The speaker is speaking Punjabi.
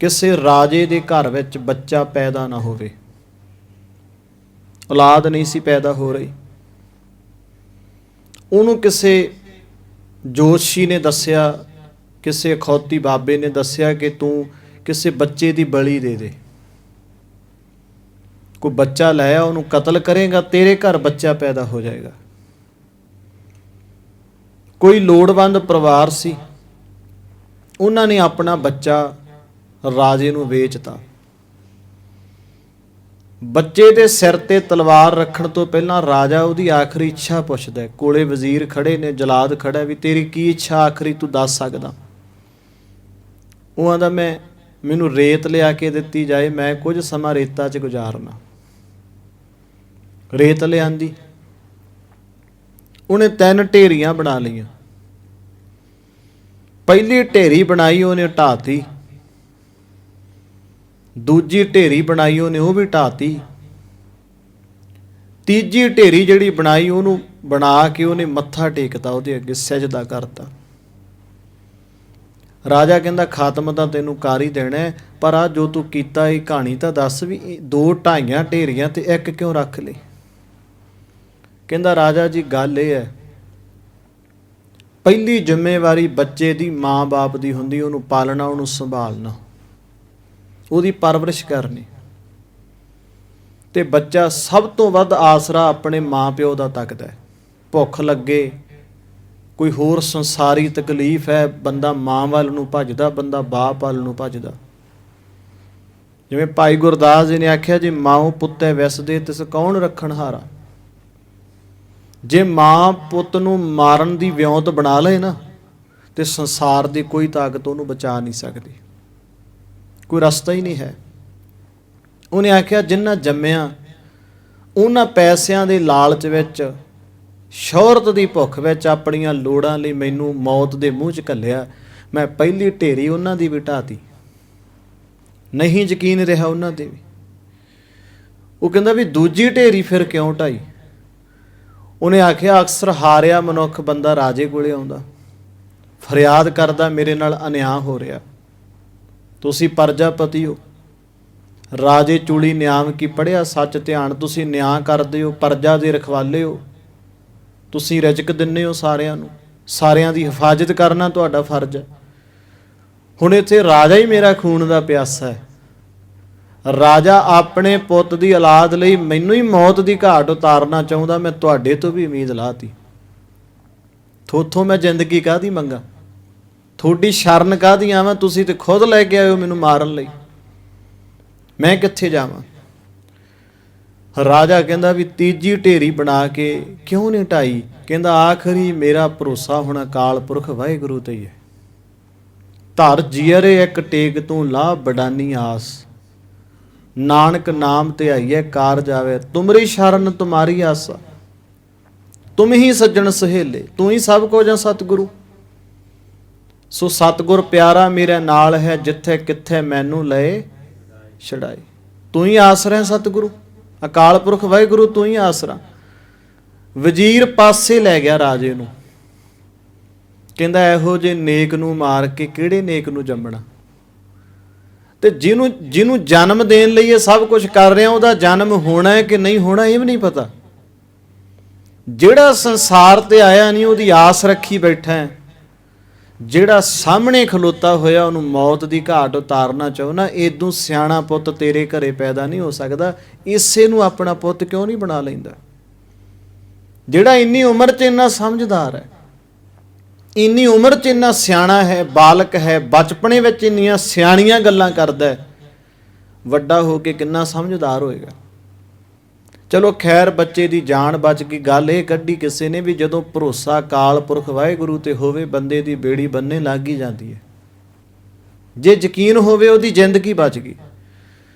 ਕਿਸੇ ਰਾਜੇ ਦੇ ਘਰ ਵਿੱਚ ਬੱਚਾ ਪੈਦਾ ਨਾ ਹੋਵੇ। ਔਲਾਦ ਨਹੀਂ ਸੀ ਪੈਦਾ ਹੋ ਰਹੀ। ਉਹਨੂੰ ਕਿਸੇ ਜੋਤਸ਼ੀ ਨੇ ਦੱਸਿਆ, ਕਿਸੇ ਅਖੌਤੀ ਬਾਬੇ ਨੇ ਦੱਸਿਆ ਕਿ ਤੂੰ ਕਿਸੇ ਬੱਚੇ ਦੀ ਬਲੀ ਦੇ ਦੇ। ਕੋਈ ਬੱਚਾ ਲੈ ਆ, ਉਹਨੂੰ ਕਤਲ ਕਰੇਗਾ, ਤੇਰੇ ਘਰ ਬੱਚਾ ਪੈਦਾ ਹੋ ਜਾਏਗਾ। ਕੋਈ ਲੋੜਵੰਦ ਪਰਿਵਾਰ ਸੀ। ਉਹਨਾਂ ਨੇ ਆਪਣਾ ਬੱਚਾ ਰਾਜੇ ਨੂੰ ਵੇਚਤਾ ਬੱਚੇ ਦੇ ਸਿਰ ਤੇ ਤਲਵਾਰ ਰੱਖਣ ਤੋਂ ਪਹਿਲਾਂ ਰਾਜਾ ਉਹਦੀ ਆਖਰੀ ਇੱਛਾ ਪੁੱਛਦਾ ਕੋਲੇ ਵਜ਼ੀਰ ਖੜੇ ਨੇ, ਜਲਾਦ ਖੜਾ ਵੀ ਤੇਰੀ ਕੀ ਇੱਛਾ ਆਖਰੀ ਤੂੰ ਦੱਸ ਸਕਦਾ। ਉਹ ਆਂਦਾ ਮੈਂ, ਮੈਨੂੰ ਰੇਤ ਲਿਆ ਕੇ ਦਿੱਤੀ ਜਾਏ, ਮੈਂ ਕੁਝ ਸਮਾਂ ਰੇਤਾ 'ਚ ਗੁਜ਼ਾਰਨਾ। ਰੇਤ ਲਿਆਂਦੀ ਉਹਨੇ ਤਿੰਨ ਢੇਰੀਆਂ ਬਣਾ ਲਈਆਂ। ਪਹਿਲੀ ਢੇਰੀ ਬਣਾਈ, ਉਹਨੇ ਢਾਤੀ ਦੂਜੀ ਢੇਰੀ ਬਣਾਈ ਉਹਨੇ, ਉਹ ਵੀ ਢਾਤੀ। ਤੀਜੀ ਢੇਰੀ ਜਿਹੜੀ ਬਣਾਈ, ਉਹਨੂੰ ਬਣਾ ਕੇ ਉਹਨੇ ਮੱਥਾ ਟੇਕਤਾ, ਉਹਦੇ ਅੱਗੇ ਸਜਦਾ ਕਰਤਾ। ਰਾਜਾ ਕਹਿੰਦਾ, ਖਾਤਮ ਤਾਂ ਤੈਨੂੰ ਕਰ ਹੀ ਦੇਣਾ ਪਰ ਆ ਜੋ ਤੂੰ ਕੀਤਾ ਇਹ ਕਹਾਣੀ ਤਾਂ ਦੱਸ ਵੀ ਦੋ ਢਾਈਆਂ ਢੇਰੀਆਂ ਤੇ ਇੱਕ ਕਿਉਂ ਰੱਖ ਲਈ? ਕਹਿੰਦਾ, ਰਾਜਾ ਜੀ, ਗੱਲ ਇਹ ਹੈ, ਪਹਿਲੀ ਜ਼ਿੰਮੇਵਾਰੀ ਬੱਚੇ ਦੀ ਮਾਂ-ਬਾਪ ਦੀ ਹੁੰਦੀ, ਉਹਨੂੰ ਪਾਲਣਾ, ਉਹਨੂੰ ਸੰਭਾਲਣਾ। ਉਹਦੀ ਪਰਵਰਿਸ਼ ਕਰਨੀ। ਤੇ ਬੱਚਾ ਸਭ ਤੋਂ ਵੱਧ ਆਸਰਾ ਆਪਣੇ ਮਾਪਿਓ ਦਾ ਤੱਕਦਾ ਹੈ। ਭੁੱਖ ਲੱਗੇ, ਕੋਈ ਹੋਰ ਸੰਸਾਰੀ ਤਕਲੀਫ ਹੈ, ਬੰਦਾ ਮਾਂ ਵੱਲ ਨੂੰ ਭੱਜਦਾ, ਬੰਦਾ ਬਾਪ ਵੱਲ ਨੂੰ ਭੱਜਦਾ। ਜਿਵੇਂ ਭਾਈ ਗੁਰਦਾਸ ਜੀ ਨੇ ਆਖਿਆ, ਜੇ ਮਾਂ ਪੁੱਤੈ ਵਿਸਦੇ, ਤਿਸ ਕੌਣ ਰੱਖਣ ਹਾਰਾ? ਜੇ ਮਾਂ ਪੁੱਤ ਨੂੰ ਮਾਰਨ ਦੀ ਵਿਉਂਤ ਬਣਾ ਲਏ ਨਾ, ਤੇ ਸੰਸਾਰ ਦੀ ਕੋਈ ਤਾਕਤ ਉਹਨੂੰ ਬਚਾ ਨਹੀਂ ਸਕਦੀ। ਕੋਈ ਰਸਤਾ ਹੀ ਨਹੀਂ ਹੈ। ਉਹਨੇ ਆਖਿਆ, ਜਿੰਨਾ ਜੰਮਿਆ, ਉਹਨਾਂ ਪੈਸਿਆਂ ਦੇ ਲਾਲਚ ਵਿੱਚ, ਸ਼ੌਹਰਤ ਦੀ ਭੁੱਖ ਵਿੱਚ ਆਪਣੀਆਂ ਲੋੜਾਂ ਲਈ ਮੈਨੂੰ ਮੌਤ ਦੇ ਮੂੰਹ 'ਚ ਘੱਲਿਆ। ਮੈਂ ਪਹਿਲੀ ਢੇਰੀ ਉਹਨਾਂ ਦੀ ਵੀ ਢਾਤੀ। ਨਹੀਂ ਯਕੀਨ ਰਿਹਾ ਉਹਨਾਂ ਤੇ ਵੀ। ਉਹ ਕਹਿੰਦਾ ਵੀ ਦੂਜੀ ਢੇਰੀ ਫਿਰ ਕਿਉਂ ਢਾਈ? ਉਹਨੇ ਆਖਿਆ, ਅਕਸਰ ਹਾਰਿਆ ਮਨੁੱਖ ਬੰਦਾ ਰਾਜੇ ਕੋਲੇ ਆਉਂਦਾ। ਫਰਿਆਦ ਕਰਦਾ ਮੇਰੇ ਨਾਲ ਅਨਿਆਂ ਹੋ ਰਿਹਾ। ਤੁਸੀਂ ਪਰਜਾਪਤੀ ਹੋ ਰਾਜੇ ਚੂੜੀ ਨਿਆਮ ਕੀ ਪੜਿਆ ਸੱਚ ਧਿਆਨ ਤੁਸੀਂ ਨਿਆਂ ਕਰਦੇ ਹੋ ਪਰਜਾ ਦੇ ਰਖਵਾਲੇ ਹੋ ਤੁਸੀਂ ਰਜਕ ਦਿੰਨੇ ਹੋ ਸਾਰਿਆਂ ਨੂੰ। ਸਾਰਿਆਂ ਦੀ ਹਿਫਾਜ਼ਤ ਕਰਨਾ ਤੁਹਾਡਾ ਫਰਜ਼ ਹੈ। ਹੁਣ ਇੱਥੇ ਰਾਜਾ ਹੀ ਮੇਰਾ ਖੂਨ ਦਾ ਪਿਆਸਾ ਹੈ। ਰਾਜਾ ਆਪਣੇ ਪੁੱਤ ਦੀ ਔਲਾਦ ਲਈ ਮੈਨੂੰ ਹੀ ਮੌਤ ਦੀ ਘਾਟ ਉਤਾਰਨਾ ਚਾਹੁੰਦਾ, ਮੈਂ ਤੁਹਾਡੇ ਤੋਂ ਵੀ ਉਮੀਦ ਲਾਤੀ। ਥੋਥੋਂ ਮੈਂ ਜ਼ਿੰਦਗੀ ਕਾਦੀ ਮੰਗਾ? ਤੁਹਾਡੀ ਸ਼ਰਨ ਕਾਦੀ ਆਵਾਂ ਤੁਸੀਂ ਤੇ ਖੁਦ ਲੈ ਕੇ ਆਇਓ ਮੈਨੂੰ ਮਾਰਨ ਲਈ। ਮੈਂ ਕਿੱਥੇ ਜਾਵਾਂ? ਰਾਜਾ ਕਹਿੰਦਾ ਵੀ ਤੀਜੀ ਢੇਰੀ ਬਣਾ ਕੇ ਕਿਉਂ ਨਹੀਂ ਢਾਈ? ਕਹਿੰਦਾ ਆਖਰੀ ਮੇਰਾ ਭਰੋਸਾ ਹੁਣ ਅਕਾਲ ਪੁਰਖ ਵਾਹਿਗੁਰੂ ਤੇ ਹੀ ਹੈ। ਧਰ ਜੀਅਰੇ ਇੱਕ ਟੇਕ ਤੂੰ ਲਾਹ ਬਡਾਨੀ ਆਸ। ਨਾਨਕ ਨਾਮ ਤੇ ਆਈਏ ਕਾਰ ਜਾਵੇ। ਤੁਮਰੀ ਸ਼ਰਨ ਤੁਮਾਰੀ ਆਸਾ। ਤੁਮ ਹੀ ਸੱਜਣ ਸਹੇਲੇ। ਤੂੰ ਹੀ ਸਭ ਕੁਝ ਹੈ ਸਤਿਗੁਰੂ। ਸੋ ਸਤਿਗੁਰ ਪਿਆਰਾ ਮੇਰੇ ਨਾਲ ਹੈ ਜਿੱਥੇ ਕਿੱਥੇ ਮੈਨੂੰ ਲਏ ਛੜਾਏ ਤੂੰ ਹੀ ਆਸਰਾ ਹੈ ਸਤਿਗੁਰੂ। ਅਕਾਲ ਪੁਰਖ ਵਾਹਿਗੁਰੂ, ਤੂੰ ਹੀ ਆਸਰਾ। ਵਜ਼ੀਰ ਪਾਸੇ ਲੈ ਗਿਆ ਰਾਜੇ ਨੂੰ। ਕਹਿੰਦਾ ਇਹੋ ਜੇ ਨੇਕ ਨੂੰ ਮਾਰ ਕੇ ਕਿਹੜੇ ਨੇਕ ਨੂੰ ਜੰਮਣਾ? ਤੇ ਜਿਹਨੂੰ ਜਿਹਨੂੰ ਜਨਮ ਦੇਣ ਲਈ ਇਹ ਸਭ ਕੁਝ ਕਰ ਰਿਹਾ, ਉਹਦਾ ਜਨਮ ਹੋਣਾ ਹੈ ਕਿ ਨਹੀਂ ਹੋਣਾ, ਇਹ ਵੀ ਨਹੀਂ ਪਤਾ। ਜਿਹੜਾ ਸੰਸਾਰ ਤੇ ਆਇਆ ਨਹੀਂ, ਉਹਦੀ ਆਸ ਰੱਖੀ ਬੈਠਾ ਹੈ। ਜਿਹੜਾ ਸਾਹਮਣੇ ਖਲੋਤਾ ਹੋਇਆ, ਉਹਨੂੰ ਮੌਤ ਦੀ ਘਾਟ ਉਤਾਰਨਾ ਚਾਹੁੰਦਾ ਏਦੂ ਸਿਆਣਾ ਪੁੱਤ ਤੇਰੇ ਘਰੇ ਪੈਦਾ ਨਹੀਂ ਹੋ ਸਕਦਾ, ਇਸੇ ਨੂੰ ਆਪਣਾ ਪੁੱਤ ਕਿਉਂ ਨਹੀਂ ਬਣਾ ਲੈਂਦਾ? ਜਿਹੜਾ ਇੰਨੀ ਉਮਰ 'ਚ ਇੰਨਾ ਸਮਝਦਾਰ ਹੈ, ਇੰਨੀ ਉਮਰ 'ਚ ਇੰਨਾ ਸਿਆਣਾ ਹੈ, ਬਾਲਕ ਹੈ, ਬਚਪਨੇ ਵਿੱਚ ਇੰਨੀਆਂ ਸਿਆਣੀਆਂ ਗੱਲਾਂ ਕਰਦਾ ਹੈ, ਵੱਡਾ ਹੋ ਕੇ ਕਿੰਨਾ ਸਮਝਦਾਰ ਹੋਏਗਾ? ਚਲੋ ਖੈਰ ਬੱਚੇ ਦੀ ਜਾਨ ਬਚ ਗਈ। ਗੱਲ ਇਹ ਕੱਢੀ ਕਿਸੇ ਨੇ ਵੀ ਜਦੋਂ ਭਰੋਸਾ ਕਾਲ ਪੁਰਖ ਵਾਹਿਗੁਰੂ ਤੇ ਹੋਵੇ, ਬੰਦੇ ਦੀ ਬੇੜੀ ਬੰਨੇ ਲੱਗ ਹੀ ਜਾਂਦੀ ਹੈ। ਜੇ ਯਕੀਨ ਹੋਵੇ ਉਹਦੀ ਜ਼ਿੰਦਗੀ ਬਚ ਗਈ।